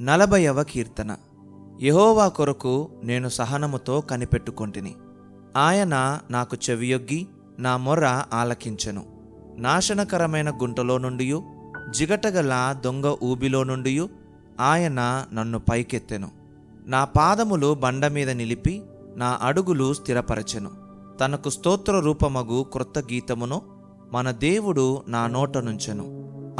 నలభైవ కీర్తన. యహోవా కొరకు నేను సహనముతో కనిపెట్టుకొంటిని. ఆయన నాకు చెవియొగ్గి నా మొర్ర ఆలకించెను. నాశనకరమైన గుంటలో నుండి జిగటగల దొంగ ఊబిలో నుండి ఆయన నన్ను పైకెత్తెను. నా పాదములు బండ మీద నిలిపి నా అడుగులు స్థిరపరచెను. తనకు స్తోత్ర రూపమగు క్రొత్త గీతమును మన దేవుడు నా నోట నుంచెను.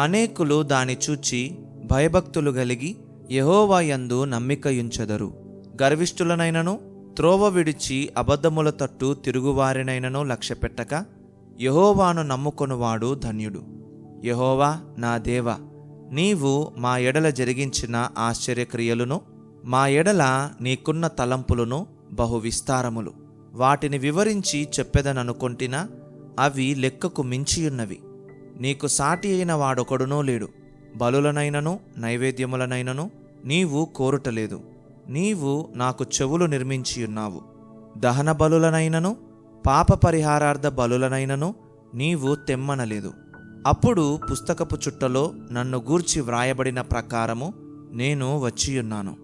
అనేకులు దాని చూచి భయభక్తులు కలిగి యహోవాయందు నమ్మికయుంచెదరు. గర్విష్ఠులనైనను త్రోవ విడిచి అబద్ధముల తట్టు తిరుగువారినైనను లక్ష్యపెట్టక యహోవాను నమ్ముకొనువాడు ధన్యుడు. యహోవా నా దేవ నీవు మా ఎడల జరిగించిన ఆశ్చర్యక్రియలను మా ఎడల నీకున్న తలంపులను బహు విస్తారములు. వాటిని వివరించి చెప్పెదననుకొంటినా అవి లెక్కకు మించియున్నవి. నీకు సాటి అయిన వాడొకడునూ లేడు. బలులనైనను నైవేద్యములనైనను నీవు కోరుటలేదు. నీవు నాకు చెవులు నిర్మించియున్నావు దహన బలులనైనను పాప పరిహారార్థ బలులనైనను నీవు తెమ్మనలేదు. అప్పుడు పుస్తకపు చుట్టలో నన్ను గూర్చి వ్రాయబడిన ప్రకారము నేను వచ్చియున్నాను.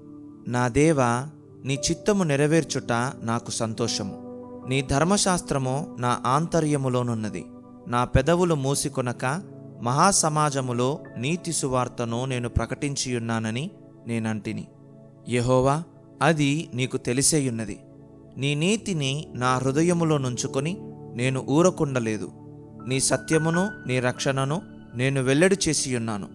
నా దేవా నీ చిత్తము నెరవేర్చుట నాకు సంతోషము. నీ ధర్మశాస్త్రము నా ఆంతర్యములోనున్నది. నా పెదవులు మూసికొనక మహాసమాజములో నీతి సువార్తను నేను ప్రకటించియున్నానని నేనంటిని. యహోవా అది నీకు తెలిసేయున్నది. నీ నీతిని నా హృదయములో నుంచుకొని నేను ఊరకుండలేదు. నీ సత్యమును నీ రక్షణను నేను వెల్లడి చేసియున్నాను.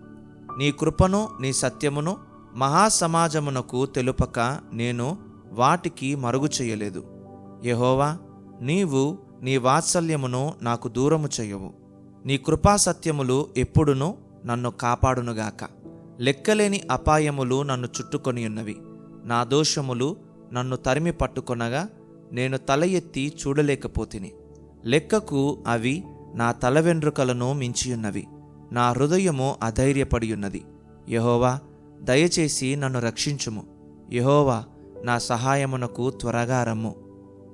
నీ కృపను నీ సత్యమును మహాసమాజమునకు తెలుపక నేను వాటికి మరుగు చేయలేదు. యహోవా నీవు నీ వాత్సల్యమును నాకు దూరము చేయవు. నీ కృపాసత్యములు ఎప్పుడునూ నన్ను కాపాడునుగాక. లెక్కలేని అపాయములు నన్ను చుట్టుకొని ఉన్నవి నా దోషములు నన్ను తరిమి పట్టుకొనగా నేను తల ఎత్తి చూడలేకపోతిని. లెక్కకు అవి నా తల వెండ్రుకలను మించియున్నవి. నా హృదయము అధైర్యపడియున్నది. యహోవా దయచేసి నన్ను రక్షించుము. యహోవా నా సహాయమునకు త్వరగా రమ్ము.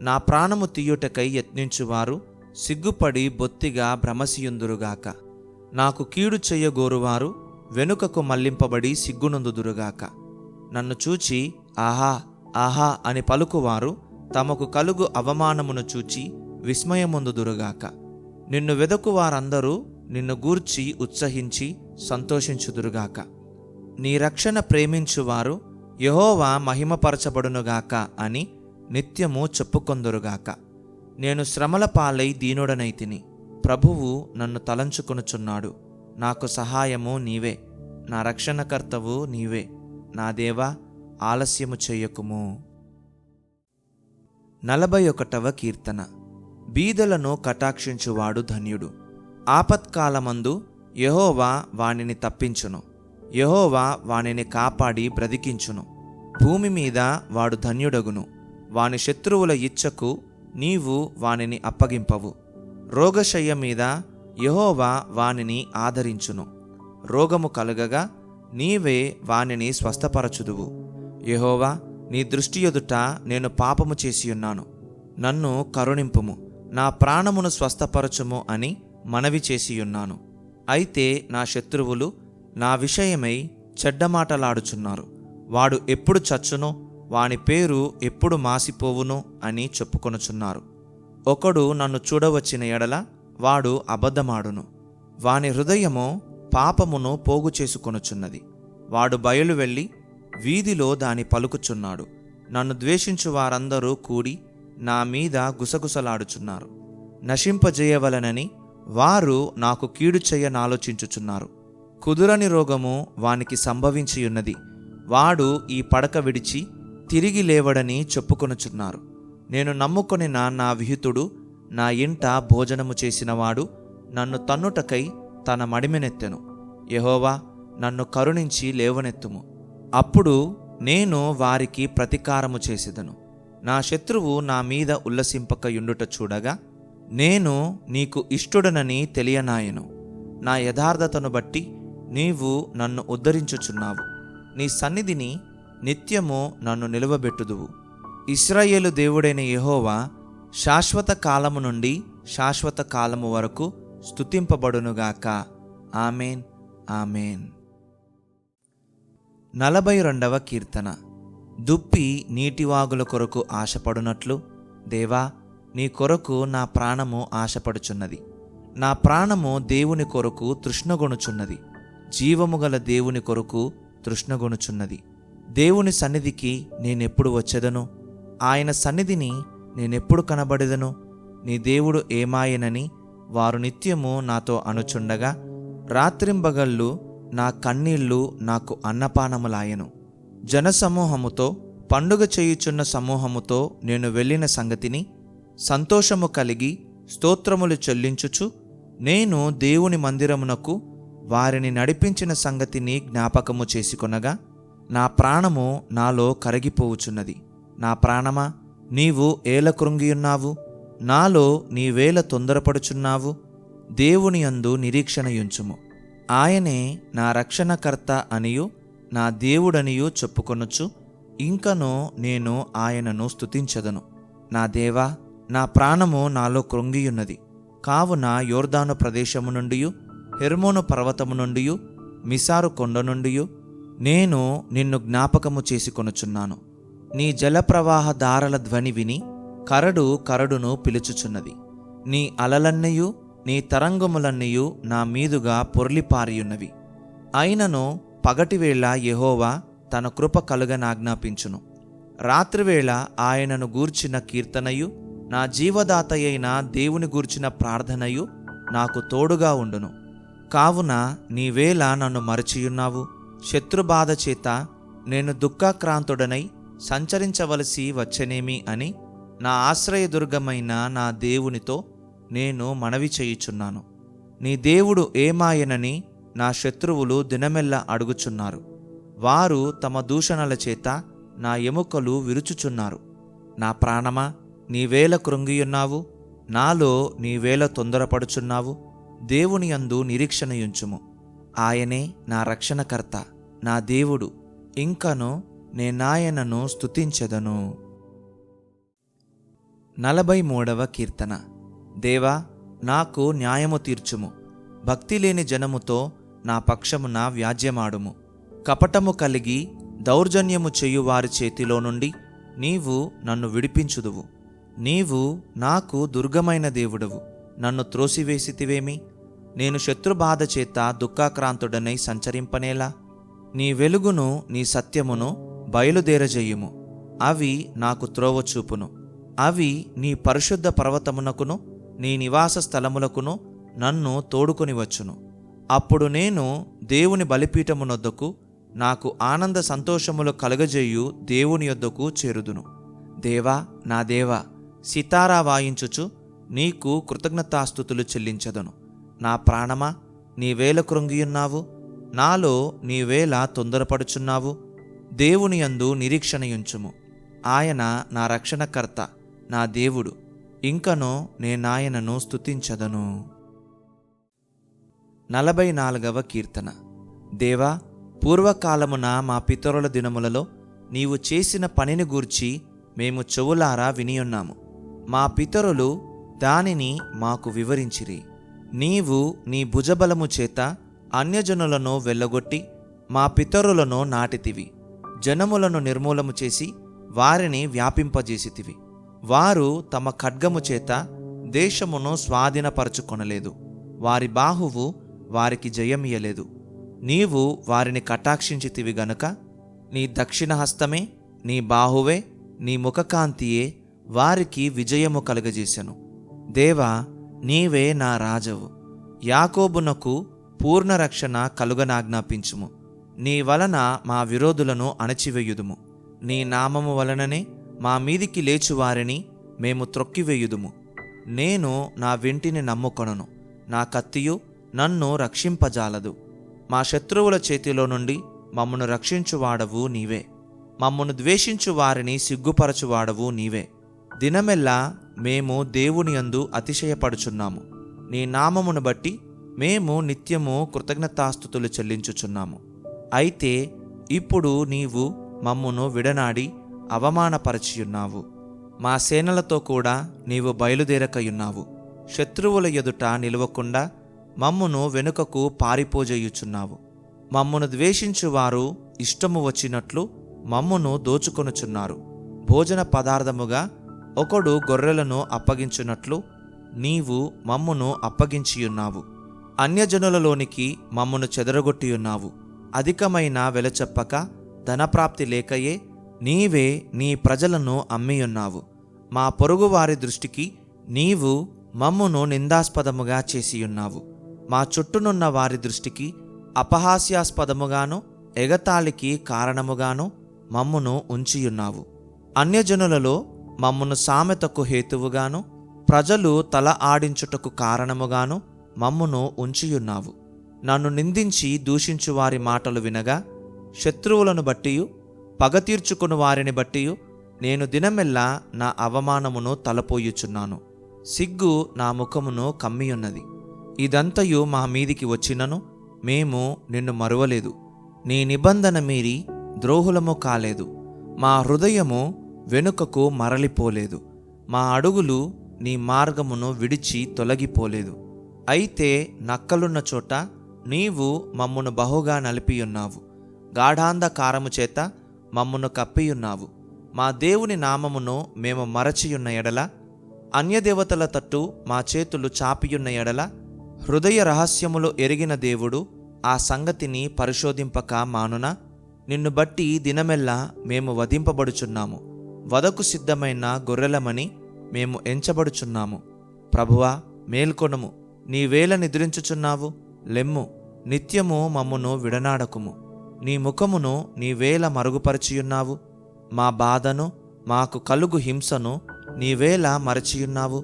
నా ప్రాణము తీయుటకై యత్నించువారు సిగ్గుపడి బొత్తిగా భ్రమసియుందురుగాక. నాకు కీడు చెయ్యగోరువారు వెనుకకు మళ్ళింపబడి సిగ్గునందుదురుగాక. నన్ను చూచి ఆహా ఆహా అని పలుకువారు తమకు కలుగు అవమానమును చూచి విస్మయముందుదురుగాక. నిన్ను వెదకువారందరూ నిన్ను గూర్చి ఉత్సహించి సంతోషించుదురుగాక. నీ రక్షణ ప్రేమించువారు యహోవా మహిమపరచబడునుగాక అని నిత్యము చెప్పుకొందురుగాక. నేను శ్రమల పాలై దీనుడనైతిని ప్రభువు నన్ను తలంచుకొనుచున్నాడు. నాకు సహాయము నీవే. నా రక్షణకర్తవు నీవే. నా దేవా ఆలస్యము చెయ్యకుము నలభై ఒకటవ కీర్తన. బీదలను కటాక్షించువాడు ధన్యుడు. ఆపత్కాలమందు యహోవా వానిని తప్పించును. యహోవా వానిని కాపాడి బ్రతికించును. భూమి మీద వాడు ధన్యుడగును. వాని శత్రువుల ఇచ్చకు నీవు వానిని అప్పగింపవు. రోగశయ్య మీద యహోవా వానిని ఆదరించును. రోగము కలుగగా నీవే వానిని స్వస్థపరచుదువు. యహోవా నీ దృష్టి ఎదుట నేను పాపము చేసియున్నాను. నన్ను కరుణింపుము. నా ప్రాణమును స్వస్థపరచుము అని మనవి చేసియున్నాను. అయితే నా శత్రువులు నా విషయమై చెడ్డమాటలాడుచున్నారు వాడు ఎప్పుడు చచ్చునో వాని పేరు ఎప్పుడు మాసిపోవును అని చెప్పుకొనుచున్నారు. ఒకడు నన్ను చూడవచ్చిన ఎడల వాడు అబద్ధమాడును. వాని హృదయము పాపమును పోగు చేసుకొనుచున్నది. వాడు బయలు వెళ్ళి వీధిలో దాని పలుకుచున్నాడు. నన్ను ద్వేషించు వారందరూ కూడి నా మీద గుసగుసలాడుచున్నారు. నశింపజేయవలనని వారు నాకు కీడు చెయ్యనాలోచించుచున్నారు కుదురని రోగము వానికి సంభవించియున్నది. వాడు ఈ పడక విడిచి తిరిగి లేవడని చెప్పుకొనుచున్నారు. నేను నమ్ముకొనిన నా విహితుడు నా ఇంట భోజనము చేసినవాడు నన్ను తన్నుటకై తన మడిమెనెత్తెను. యహోవా నన్ను కరుణించి లేవనెత్తుము. అప్పుడు నేను వారికి ప్రతీకారము చేసేదను. నా శత్రువు నా మీద ఉల్లసింపకయుండుట చూడగా నేను నీకు ఇష్టుడనని తెలియనాయను. నా యథార్థతను బట్టి నీవు నన్ను ఉద్ధరించుచున్నావు. నీ సన్నిధిని నిత్యము నన్ను నిలువబెట్టుదువు. ఇస్రాయేలు దేవుడైన యహోవా శాశ్వత కాలము నుండి శాశ్వత కాలము వరకు స్తుతింపబడునుగాక. ఆమెన్. ఆమెన్. నలభై రెండవ కీర్తన. దుప్పి నీటివాగుల కొరకు ఆశపడునట్లు దేవా నీ కొరకు నా ప్రాణము ఆశపడుచున్నది. నా ప్రాణము దేవుని కొరకు తృష్ణగొనుచున్నది. జీవము గల దేవుని కొరకు తృష్ణగొనుచున్నది. దేవుని సన్నిధికి నేనెప్పుడు వచ్చేదను? ఆయన సన్నిధిని నేనెప్పుడు కనబడదను? నీ దేవుడు ఏమాయనని వారు నిత్యము నాతో అనుచుండగా రాత్రింబగళ్ళు నా కన్నీళ్ళు నాకు అన్నపానములాయను. జనసమూహముతో పండుగ చేయుచున్న సమూహముతో నేను వెళ్ళిన సంగతిని సంతోషము కలిగి స్తోత్రములు చెల్లించుచు నేను దేవుని మందిరమునకు వారిని నడిపించిన సంగతిని జ్ఞాపకము చేసుకొనగా నా ప్రాణము నాలో కరిగిపోవుచున్నది. నా ప్రాణమా? నీవు ఏల కృంగియున్నావు? నాలో నీవేల తొందరపడుచున్నావు? దేవుని యందు నిరీక్షణయుంచుము. ఆయనే నా రక్షణకర్త అనియు నా దేవుడనియు చెప్పుకొనుచు ఇంకనో నేను ఆయనను స్తుతించదను. నా దేవా నా ప్రాణము నాలో కృంగియున్నది. కావున యోర్దాను ప్రదేశము నుండి హెర్మోను పర్వతము నుండి మిసారు కొండ నుండి నేను నిన్ను జ్ఞాపకము చేసుకొనుచున్నాను నీ జలప్రవాహ దారల ధ్వని విని కరడు కరడును పిలుచుచున్నది. నీ అలలన్నయు నీ తరంగములన్నయూ నా మీదుగా పొర్లిపారియున్నవి. అయినను పగటివేళ యెహోవా తన కృప కలుగనాజ్ఞాపించును. రాత్రివేళ ఆయనను గూర్చిన కీర్తనయు నా జీవదాతయైన దేవుని గూర్చిన ప్రార్థనయు నాకు తోడుగా ఉండును. కావున నీవేళ నన్ను మరచియున్నావు. శత్రుబాధ చేత నేను దుఃఖాక్రాంతుడనై సంచరించవలసి వచ్చనేమి అని నా ఆశ్రయదుర్గమైన నా దేవునితో నేను మనవి చేయుచున్నాను. నీ దేవుడు ఏమాయనని నా శత్రువులు దినమెల్లా అడుగుచున్నారు. వారు తమ దూషణల చేత నా ఎముకలు విరుచుచున్నారు. నా ప్రాణమా నీవేల కృంగియున్నావు? నాలో నీవేల తొందరపడుచున్నావు? దేవుని యందు నిరీక్షణయుంచుము. ఆయనే నా రక్షణకర్త నా దేవుడు. ఇంకను నేనాయనను స్తుతించెదను. నలభై మూడవ కీర్తన. దేవా నాకు న్యాయము తీర్చుము. భక్తి లేని జనముతో నా పక్షమున వ్యాజ్యమాడుము. కపటము కలిగి దౌర్జన్యము చేయు వారి చేతిలో నుండి నీవు నన్ను విడిపించుదువు. నీవు నాకు దుర్గమైన దేవుడవు. నన్ను త్రోసివేసితివేమి? నేను శత్రుబాధ చేత దుఃఖాక్రాంతుడనై సంచరింపనేలా? నీ వెలుగును నీ సత్యమును బయలుదేరజేయుము. అవి నాకు త్రోవ చూపును అవి నీ పరిశుద్ధ పర్వతమునకును నీ నివాస స్థలములకును నన్ను తోడుకొని వచ్చును అప్పుడు నేను దేవుని బలిపీఠమునొద్దకు నాకు ఆనంద సంతోషములు కలగజేయు దేవుని యొద్దకు చేరుదును. దేవా నా దేవా సితారా వాయించుచు నీకు కృతజ్ఞతాస్థుతులు చెల్లించదును. నా ప్రాణమా నీవేల కృంగియున్నావు? నాలో నీవేల తొందరపడుచున్నావు? దేవుని యందు నిరీక్షణయుంచుము. ఆయన నా రక్షణకర్త నా దేవుడు. ఇంకనో నేనాయనను స్తుతించదను. నలభై నాలుగవ కీర్తన. దేవా పూర్వకాలమున మా పితరుల దినములలో నీవు చేసిన పనిని గూర్చి మేము చెవులారా వినియున్నాము. మా పితరులు దానిని మాకు వివరించిరి. నీవు నీ భుజబలము చేత అన్యజనులను వెళ్ళగొట్టి మా పితరులను నాటితివి. జనములను నిర్మూలము చేసి వారిని వ్యాపింపజేసితివి. వారు తమ ఖడ్గము చేత దేశమును స్వాధీనపరచుకొనలేదు. వారి బాహువు వారికి జయమియలేదు నీవు వారిని కటాక్షించితివి గనుక నీ దక్షిణ హస్తమే నీ బాహువే నీ ముఖకాంతియే వారికి విజయము కలుగజేశను దేవా నీవే నా రాజవు. యాకోబునకు పూర్ణ రక్షణ కలుగనాజ్ఞాపించుము. నీ వలన మా విరోధులను అణచివేయుదుము. నీ నామము వలననే మా మీదికి లేచువారిని మేము త్రొక్కివేయుదుము. నేను నా వింటిని నమ్ముకొనను. నా కత్తియు నన్ను రక్షింపజాలదు. మా శత్రువుల చేతిలో నుండి మమ్మను రక్షించువాడవు నీవే. మమ్మను ద్వేషించు వారిని సిగ్గుపరచువాడవు నీవే. దినమెల్లా మేము దేవుని యందు అతిశయపడుచున్నాము. నీ నామమును బట్టి మేము నిత్యము కృతజ్ఞతాస్థుతులు చెల్లించుచున్నాము. అయితే ఇప్పుడు నీవు మమ్మును విడనాడి అవమానపరచియున్నావు. మా సేనలతో కూడా నీవు బయలుదేరకయున్నావు. శత్రువుల ఎదుట నిలవకుండా మమ్మును వెనుకకు పారిపోజేయుచున్నావు. మమ్మును ద్వేషించువారు ఇష్టము వచ్చినట్లు మమ్మును దోచుకొనుచున్నారు. భోజన పదార్థముగా ఒకడు గొర్రెలను అప్పగించున్నట్లు నీవు మమ్మును అప్పగించియున్నావు. అన్యజనులలోనికి మమ్మును చెదరగొట్టియున్నావు. అధికమైన వెలచెప్పక ధనప్రాప్తి లేకయే నీవే నీ ప్రజలను అమ్మియున్నావు. మా పొరుగువారి దృష్టికి నీవు మమ్మును నిందాస్పదముగా చేసియున్నావు. మా చుట్టూనున్న వారి దృష్టికి అపహాస్యాస్పదముగాను ఎగతాళికి కారణముగాను మమ్మును ఉంచియున్నావు. అన్యజనులలో మమ్మును సామెతకు హేతువుగాను ప్రజలు తల ఆడించుటకు కారణముగాను మమ్మును ఉంచియున్నావు. నన్ను నిందించి దూషించు వారి మాటలు వినగా శత్రువులను బట్టియు పగ తీర్చుకుని వారిని బట్టియు నేను దినమెల్లా నా అవమానమును తలపోయుచున్నాను. సిగ్గు నా ముఖమును కమ్మియున్నది. ఇదంతయు మా మీదికి వచ్చినను మేము నిన్ను మరువలేదు. నీ నిబంధన మీరి ద్రోహులము కాలేదు. మా హృదయము వెనుకకు మరలిపోలేదు. మా అడుగులు నీ మార్గమును విడిచి తొలగిపోలేదు. అయితే నక్కలున్న చోట నీవు మమ్మును బహుగా నలిపియున్నావు. గాఢాంధకారము చేత మమ్మును కప్పియున్నావు. మా దేవుని నామమును మేము మరచియున్న ఎడల అన్యదేవతల తట్టు మా చేతులు చాపియున్న ఎడల హృదయ రహస్యములు ఎరిగిన దేవుడు ఆ సంగతిని పరిశోధింపక మానున నిన్ను బట్టి దినమెల్లా మేము వధింపబడుచున్నాము. వదకు సిద్ధమైన గొర్రెలమని మేము ఎంచబడుచున్నాము. ప్రభువా మేల్కొనుము. నీవేళ నిద్రించుచున్నావు. లెమ్ము. నిత్యము మమ్మును విడనాడకుము. నీ ముఖమును నీవేల మరుగుపరచియున్నావు. మా బాధను మాకు కలుగు హింసను నీవేళ మరచియున్నావు.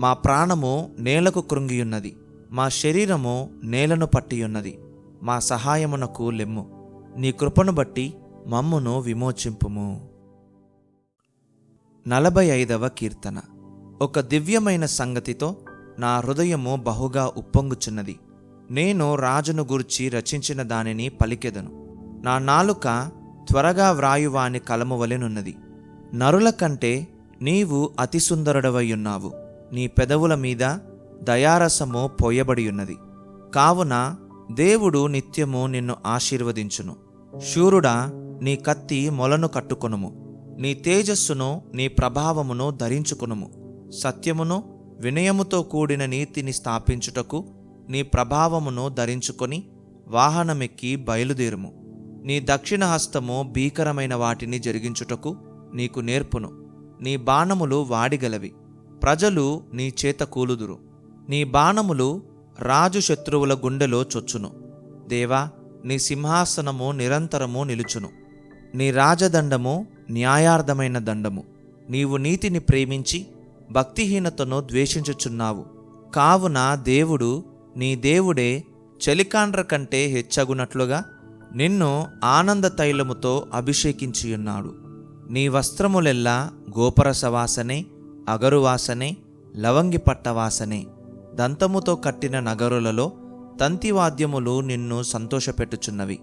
మా ప్రాణము నేలకు కృంగియున్నది. మా శరీరము నేలను పట్టియున్నది. మా సహాయమునకు లెమ్ము. నీ కృపను బట్టి మమ్మును విమోచింపుము. నలభై ఐదవ కీర్తన. ఒక దివ్యమైన సంగతితో నా హృదయము బహుగా ఉప్పొంగుచున్నది. నేను రాజును గూర్చి రచించిన దానిని పలికెదను. నా నాలుక త్వరగా వ్రాయువాని కలము వలెనున్నది నరుల కంటే నీవు అతి సుందరుడవయ్యున్నావు నీ పెదవుల మీద దయారసము పోయబడియున్నది కావున దేవుడు నిత్యము నిన్ను ఆశీర్వదించును. శూరుడా నీ కత్తి మొలను కట్టుకొనుము. నీ తేజస్సును నీ ప్రభావమును ధరించుకునుము. సత్యమును వినయముతో కూడిన నీతిని స్థాపించుటకు నీ ప్రభావమును ధరించుకొని వాహనమెక్కి బయలుదేరుము. నీ దక్షిణ హస్తము భీకరమైన వాటిని జరిగించుటకు నీకు నేర్పును. నీ బాణములు వాడిగలవి. ప్రజలు నీ చేత కూలుదురు. నీ బాణములు రాజు శత్రువుల గుండెలో చొచ్చును. దేవా నీ సింహాసనము నిరంతరము నిలుచును. నీ రాజదండము న్యాయార్థమైన దండము. నీవు నీతిని ప్రేమించి భక్తిహీనతను ద్వేషించుచున్నావు. కావున దేవుడు నీ దేవుడే చలికాండ్ర కంటే హెచ్చగునట్లుగా నిన్ను ఆనంద తైలముతో అభిషేకించియున్నాడు. నీ వస్త్రములెల్లా గోపరసవాసనే అగరువాసనే లవంగిపట్టవాసనే. దంతముతో కట్టిన నగరులలో తంతివాద్యములు నిన్ను సంతోషపెట్టుచున్నవి.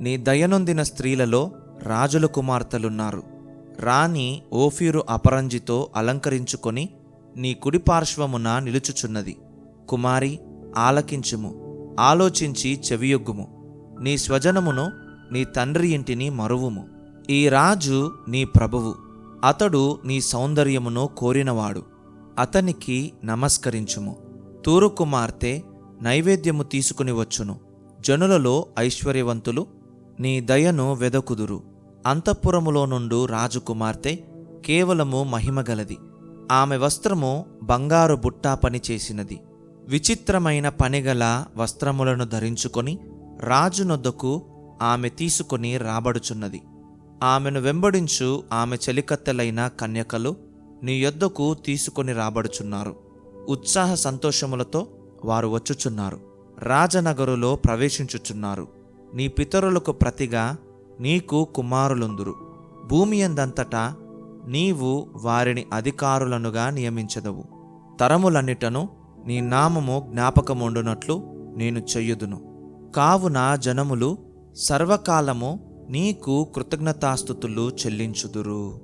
నీ దయనొందిన స్త్రీలలో రాజుల కుమార్తెలున్నారు. రాణి ఓఫీరు అపరంజితో అలంకరించుకొని నీ కుడిపార్శ్వమున నిలుచుచున్నది. కుమారి ఆలకించుము ఆలోచించి చెవియొగ్గుము. నీ స్వజనమును నీ తండ్రి ఇంటిని మరువుము. ఈ రాజు నీ ప్రభువు అతడు నీ సౌందర్యమును కోరినవాడు. అతనికి నమస్కరించుము. తూరు కుమార్తె నైవేద్యము తీసుకుని వచ్చును. జనులలో ఐశ్వర్యవంతులు నీ దయను వెదకుదురు. అంతఃపురములో నుండు రాజకుమార్తె కేవలము మహిమగలది ఆమె వస్త్రము బంగారు బుట్టా పని చేసినది. విచిత్రమైన పనిగల వస్త్రములను ధరించుకొని రాజునొద్దకు ఆమె తీసుకొని రాబడుచున్నది. ఆమెను వెంబడించు ఆమె చెలికత్తెలైన కన్యకలు నీ యొద్దకు తీసుకొని రాబడుచున్నారు. ఉత్సాహ సంతోషములతో వారు వచ్చుచున్నారు. రాజనగరులో ప్రవేశించుచున్నారు. నీ పితరులకు ప్రతిగా నీకు కుమారులుందురు. భూమి ఎందంతటా నీవు వారిని అధికారులనుగా నియమించదవు. తరములన్నిటను నీ నామము జ్ఞాపకముండునట్లు నేను చెయ్యుదును. కావున జనములు సర్వకాలము నీకు కృతజ్ఞతాస్థుతులు చెల్లించుదురు.